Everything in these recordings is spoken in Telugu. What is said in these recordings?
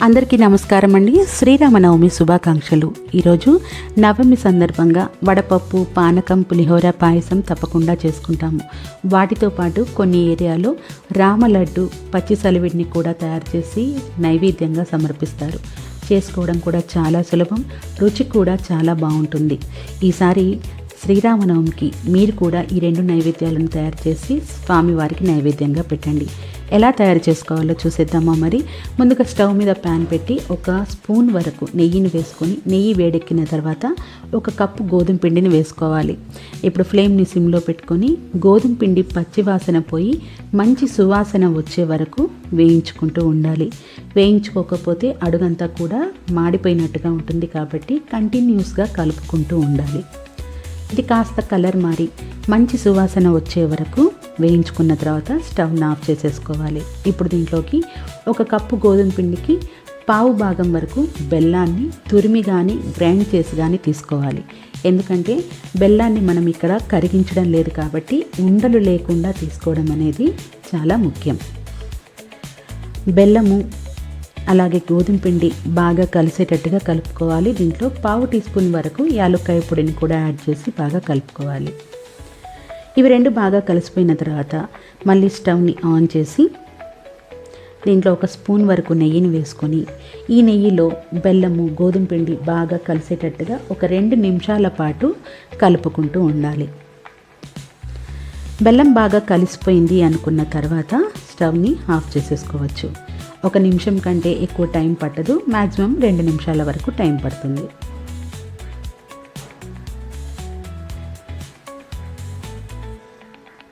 అందరికీ నమస్కారం అండి. శ్రీరామనవమి శుభాకాంక్షలు. ఈరోజు నవమి సందర్భంగా వడపప్పు పానకం పులిహోర పాయసం తప్పకుండా చేసుకుంటాము. వాటితో పాటు కొన్ని ఏరియాలో రామలడ్డు పచ్చి సలివిడిని కూడా తయారు చేసి నైవేద్యంగా సమర్పిస్తారు. చేసుకోవడం కూడా చాలా సులభం రుచి కూడా చాలా బాగుంటుంది. ఈసారి శ్రీరామనవమికి మీరు కూడా ఈ రెండు నైవేద్యాలను తయారు చేసి స్వామివారికి నైవేద్యంగా పెట్టండి. ఎలా తయారు చేసుకోవాలో చూసేద్దామా మరి? ముందుగా స్టవ్ మీద ప్యాన్ పెట్టి ఒక స్పూన్ వరకు నెయ్యిని వేసుకొని నెయ్యి వేడెక్కిన తర్వాత ఒక కప్పు గోధుమ పిండిని వేసుకోవాలి. ఇప్పుడు ఫ్లేమ్ని సిమ్లో పెట్టుకొని గోధుమ పిండి పచ్చివాసన పోయి మంచి సువాసన వచ్చే వరకు వేయించుకుంటూ ఉండాలి. వేయించుకోకపోతే అడుగంతా కూడా మాడిపోయినట్టుగా ఉంటుంది కాబట్టి కంటిన్యూస్గా కలుపుకుంటూ ఉండాలి. ఇది కాస్త కలర్ మారి మంచి సువాసన వచ్చే వరకు వేయించుకున్న తర్వాత స్టవ్ని ఆఫ్ చేసేసుకోవాలి. ఇప్పుడు దీంట్లోకి ఒక కప్పు గోధుమ పిండికి పావు భాగం వరకు బెల్లాన్ని తురిమి కానీ గ్రైండ్ చేసి కానీ తీసుకోవాలి. ఎందుకంటే బెల్లాన్ని మనం ఇక్కడ కరిగించడం లేదు కాబట్టి ఉండలు లేకుండా తీసుకోవడం అనేది చాలా ముఖ్యం. బెల్లము అలాగే గోధుమ పిండి బాగా కలిసేటట్టుగా కలుపుకోవాలి. దీంట్లో పావు టీ స్పూన్ వరకు యాలక్కాయ పొడిని కూడా యాడ్ చేసి బాగా కలుపుకోవాలి. ఇవి రెండు బాగా కలిసిపోయిన తర్వాత మళ్ళీ స్టవ్ని ఆన్ చేసి దీంట్లో ఒక స్పూన్ వరకు నెయ్యిని వేసుకొని ఈ నెయ్యిలో బెల్లము గోధుమ పిండి బాగా కలిసేటట్టుగా ఒక రెండు నిమిషాల పాటు కలుపుకుంటూ ఉండాలి. బెల్లం బాగా కలిసిపోయింది అనుకున్న తర్వాత స్టవ్ని ఆఫ్ చేసేసుకోవచ్చు. ఒక నిమిషం కంటే ఎక్కువ టైం పట్టదు. మ్యాక్సిమం రెండు నిమిషాల వరకు టైం పడుతుంది.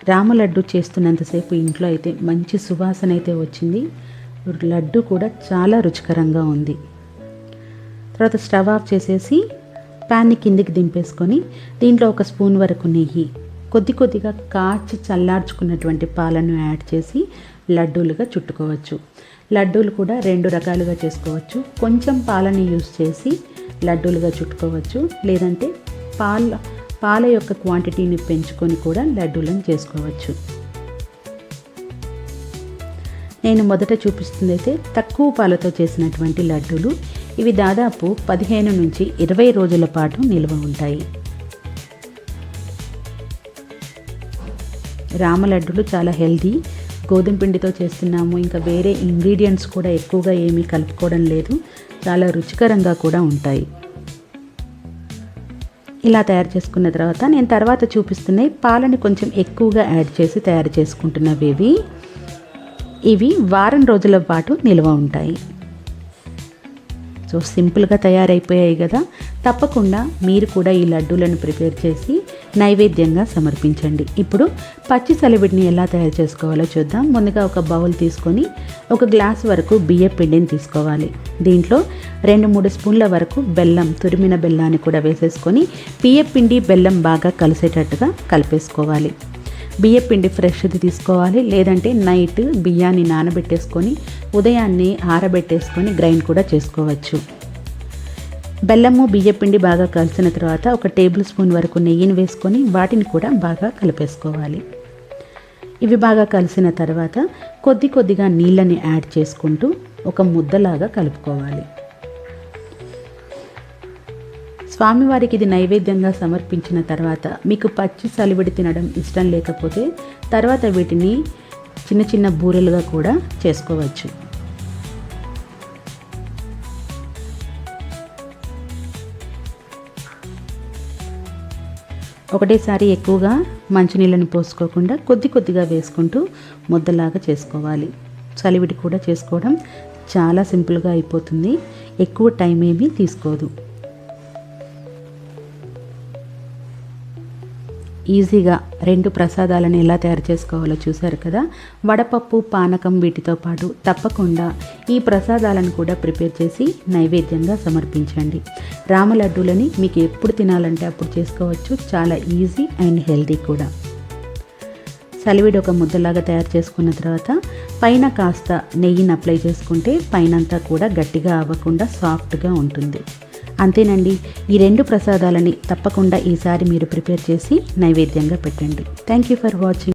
రామలడ్డు చేస్తున్నంతసేపు ఇంట్లో అయితే మంచి సువాసన అయితే వచ్చింది. లడ్డు కూడా చాలా రుచికరంగా ఉంది. తర్వాత స్టవ్ ఆఫ్ చేసేసి ప్యాన్ని కిందికి దింపేసుకొని దీంట్లో ఒక స్పూన్ వరకు నెయ్యి కొద్ది కొద్దిగా కాచి చల్లార్చుకున్నటువంటి పాలను యాడ్ చేసి లడ్డూలుగా చుట్టుకోవచ్చు. లడ్డూలు కూడా రెండు రకాలుగా చేసుకోవచ్చు. కొంచెం పాలని యూస్ చేసి లడ్డూలుగా చుట్టుకోవచ్చు. లేదంటే పాల పాల యొక్క క్వాంటిటీని పెంచుకొని కూడా లడ్డూలను చేసుకోవచ్చు. నేను మొదట చూపిస్తుంది అయితే తక్కువ పాలతో చేసినటువంటి లడ్డూలు ఇవి దాదాపు పదిహేను నుంచి ఇరవై రోజుల పాటు నిల్వ ఉంటాయి. రామ లడ్డులు చాలా హెల్దీ. గోధుమ పిండితో చేస్తున్నాము. ఇంకా వేరే ఇంగ్రీడియంట్స్ కూడా ఎక్కువగా ఏమీ కలుపుకోవడం లేదు. చాలా రుచికరంగా కూడా ఉంటాయి. ఇలా తయారు చేసుకున్న తర్వాత నేను తర్వాత చూపిస్తున్నాయి పాలని కొంచెం ఎక్కువగా యాడ్ చేసి తయారు చేసుకుంటున్నవి ఇవి ఇవి వారం రోజుల పాటు నిల్వ ఉంటాయి. సో సింపుల్గా తయారైపోయాయి కదా. తప్పకుండా మీరు కూడా ఈ లడ్డూలను ప్రిపేర్ చేసి నైవేద్యంగా సమర్పించండి. ఇప్పుడు పచ్చి సలివిడిని ఎలా తయారు చేసుకోవాలో చూద్దాం. ముందుగా ఒక బౌల్ తీసుకొని ఒక గ్లాస్ వరకు బియ్య పిండిని తీసుకోవాలి. దీంట్లో రెండు మూడు స్పూన్ల వరకు బెల్లం తురిమిన బెల్లాన్ని కూడా వేసేసుకొని బియ్య పిండి బెల్లం బాగా కలిసేటట్టుగా కలిపేసుకోవాలి. బియ్య పిండి ఫ్రెష్ది తీసుకోవాలి. లేదంటే నైట్ బియ్యాన్ని నానబెట్టేసుకొని ఉదయాన్నే ఆరబెట్టేసుకొని గ్రైండ్ కూడా చేసుకోవచ్చు. బెల్లము బియ్యపిండి బాగా కలిసిన తర్వాత ఒక టేబుల్ స్పూన్ వరకు నెయ్యిని వేసుకొని వాటిని కూడా బాగా కలిపేసుకోవాలి. ఇవి బాగా కలిసిన తర్వాత కొద్ది కొద్దిగా నీళ్ళని యాడ్ చేసుకుంటూ ఒక ముద్దలాగా కలుపుకోవాలి. స్వామివారికి ఇది నైవేద్యంగా సమర్పించిన తర్వాత మీకు పచ్చి సలివిడి తినడం ఇష్టం లేకపోతే తర్వాత వీటిని చిన్న చిన్న బూరెలుగా కూడా చేసుకోవచ్చు. ఒకటేసారి ఎక్కువగా మంచినీళ్ళని పోసుకోకుండా కొద్ది కొద్దిగా వేసుకుంటూ ముద్దలాగా చేసుకోవాలి. చలివిడి కూడా చేసుకోవడం చాలా సింపుల్గా అయిపోతుంది. ఎక్కువ టైం ఏమీ తీసుకోదు. ఈజీగా రెండు ప్రసాదాలను ఎలా తయారు చేసుకోవాలో చూశారు కదా? వడపప్పు పానకం వీటితో పాటు తప్పకుండా ఈ ప్రసాదాలను కూడా ప్రిపేర్ చేసి నైవేద్యంగా సమర్పించండి. రామలడ్డూలని మీకు ఎప్పుడు తినాలంటే అప్పుడు చేసుకోవచ్చు. చాలా ఈజీ అండ్ హెల్తీ కూడా. సలివిడి ఒక ముద్దలాగా తయారు చేసుకున్న తర్వాత పైన కాస్త నెయ్యిని అప్లై చేసుకుంటే పైనంతా కూడా గట్టిగా అవ్వకుండా సాఫ్ట్గా ఉంటుంది. అంతేనండి. ఈ రెండు ప్రసాదాలని తప్పకుండా ఈసారి మీరు ప్రిపేర్ చేసి నైవేద్యంగా పెట్టండి. Thank you for watching